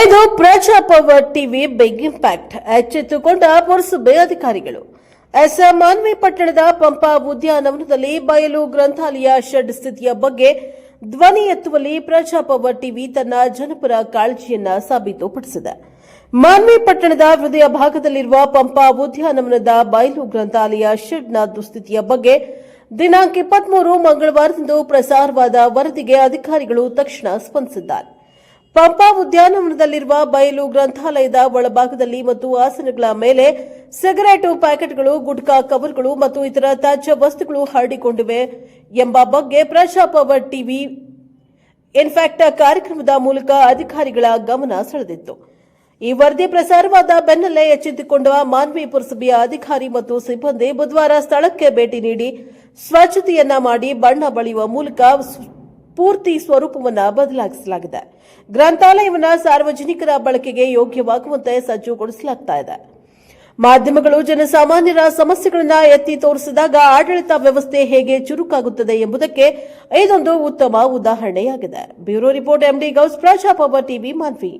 ಇದು Praja power TV big impact. ಎಚ್ಚೆತ್ತುಕೊಂಡ ಪುರಸಭೆ ಅಧಿಕಾರಿಗಳು. ಎಸ್ ಮಾನ್ವಿ ಪಟ್ಟಣದ ಪಂಪಾ ಉದ್ಯಾನವನದಲ್ಲಿ ಬಯಲು ಗ್ರಂಥಾಲಯ ಶೆಡ್ ಸ್ಥಿತಿಯ ಬಗ್ಗೆ ಧ್ವನಿ ಎತ್ತುವಲ್ಲಿ ಪ್ರಜಾಪವರ್ ಟಿವಿ ತನ್ನ ಜನಪರ ಕಾಳಜಿಯನ್ನ ಸಾಬೀತುಪಡಿಸಿದೆ. ಮಾನ್ವಿ ಪಟ್ಟಣದ ಹೃದಯ ಭಾಗದಲ್ಲಿರುವ ಪಂಪಾ ಉದ್ಯಾನವನದ ಬಯಲು ಗ್ರಂಥಾಲಯ ಶೆಡ್ನ ದುಸ್ಥಿತಿಯ ಬಗ್ಗೆ ದಿನಾಂಕ ಇಪ್ಪತ್ಮೂರು ಮಂಗಳವಾರದಂದು ಪ್ರಸಾರವಾದ ವರದಿಗೆ ಅಧಿಕಾರಿಗಳು ತಕ್ಷಣ ಸ್ಪಂದಿಸಿದ್ದಾರೆ. ಪಂಪಾ ಉದ್ಯಾನವನದಲ್ಲಿರುವ ಬಯಲು ಗ್ರಂಥಾಲಯದ ಒಳಭಾಗದಲ್ಲಿ ಮತ್ತು ಆಸನಗಳ ಮೇಲೆ ಸಿಗರೇಟು ಪ್ಯಾಕೆಟ್ಗಳು, ಗುಟ್ಕಾ ಕವರ್ಗಳು ಮತ್ತು ಇತರ ತ್ಯಾಜ್ಯ ವಸ್ತುಗಳು ಹರಡಿಕೊಂಡಿವೆ ಎಂಬ ಬಗ್ಗೆ ಪ್ರಜಾಪವರ್ ಟಿವಿ, ಇನ್ಫ್ಯಾಕ್ಟ್ ಕಾರ್ಯಕ್ರಮದ ಮೂಲಕ ಅಧಿಕಾರಿಗಳ ಗಮನ ಸೆಳೆದಿತ್ತು. ಈ ವರದಿ ಪ್ರಸಾರವಾದ ಬೆನ್ನಲ್ಲೇ ಎಚ್ಚೆತ್ತುಕೊಂಡ ಮಾನ್ವಿ ಪುರಸಭೆಯ ಅಧಿಕಾರಿ ಮತ್ತು ಸಿಬ್ಬಂದಿ ಬುಧವಾರ ಸ್ಥಳಕ್ಕೆ ಭೇಟಿ ನೀಡಿ ಸ್ವಚ್ಛತೆಯನ್ನ ಮಾಡಿ ಬಣ್ಣ ಬಳಿಯುವ ಮೂಲಕ ಪೂರ್ತಿ ಸ್ವರೂಪವನ್ನು ಬದಲಾಯಿಸಲಾಗಿದೆ ಗ್ರಂಥಾಲಯವನ್ನು ಸಾರ್ವಜನಿಕರ ಬಳಕೆಗೆ ಯೋಗ್ಯವಾಗುವಂತೆ ಸಜ್ಜುಗೊಳಿಸಲಾಗ್ತಾ ಇದೆ. ಮಾಧ್ಯಮಗಳು ಜನಸಾಮಾನ್ಯರ ಸಮಸ್ಯೆಗಳನ್ನು ಎತ್ತಿ ತೋರಿಸಿದಾಗ ಆಡಳಿತ ವ್ಯವಸ್ಥೆ ಹೇಗೆ ಚುರುಕಾಗುತ್ತದೆ ಎಂಬುದಕ್ಕೆ ಇದೊಂದು ಉತ್ತಮ ಉದಾಹರಣೆಯಾಗಿದೆ. Bureau report M D Gous Praja Power TV Manvi